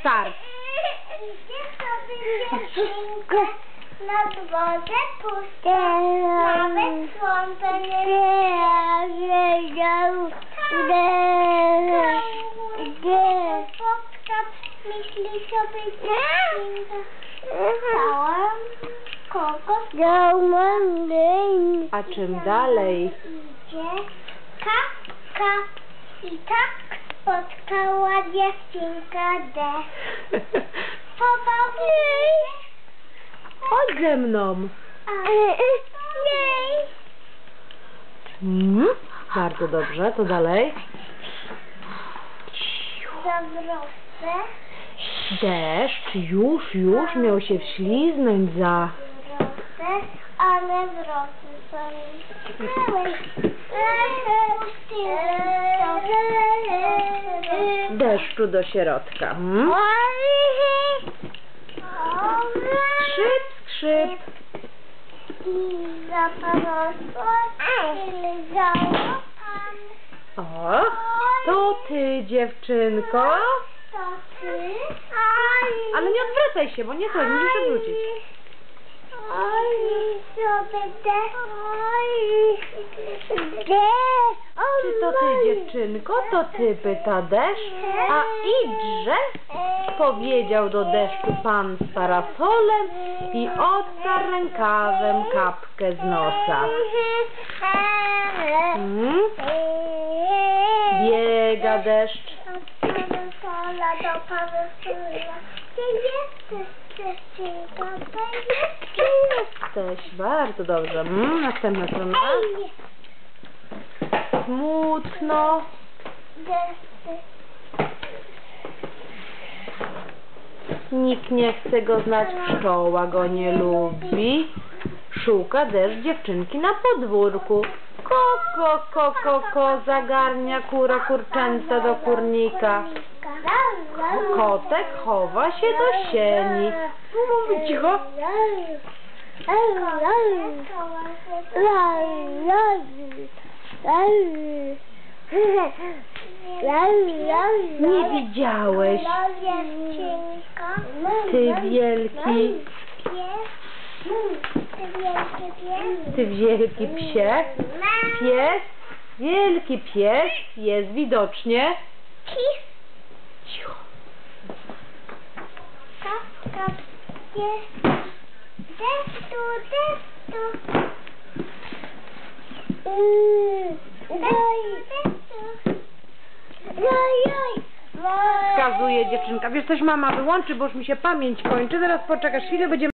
Start. Idzie sobie dziewczynka na dworze puste, nawet słońce nie Pokczap myśli sobie dziewczynka. Całam kokos A czym dalej? idzie. Kap, kap i tak spotkała dziewczynka D. Pobawili się, Chodź ze mną. jej Mm, bardzo dobrze, to dalej. zawrotce, Deszcz już, już miał się wśliznąć za... wrotce, ale wroty są małe. Deszczu do środka. Mm? Skrzyp, skrzyp. O, to ty, dziewczynko. To ty? Ale nie odwracaj się, bo nie to, musisz odwrócić. Oj, sobie de. Czy to ty, dziewczynko? To ty, pyta deszcz. A idźże, powiedział do deszczu pan z parasolem i odtarł rękawem kapkę z nosa. Mm? Biega deszcz. Parasola do parasola. Gdzie jesteś, dziewczynko? Gdzie jesteś? Bardzo dobrze. Mm, następna strona. Smutno. Nikt nie chce go znać, pszczoła go nie lubi. Szuka deszcz dziewczynki na podwórku. Ko, ko, ko, ko, zagarnia kura kurczęta do kurnika. Kotek chowa się do sieni. Mówi cicho. Nie widziałeś, ty wielki. Ty wielki pies. ty wielki psie. Pies, wielki pies jest widocznie. Cicho. Kap, jest. Deszczu, deszczu. Wskazuje dziewczynka. Wiesz coś, mama wyłączy, bo już mi się pamięć kończy. Zaraz poczekasz chwilę, będziemy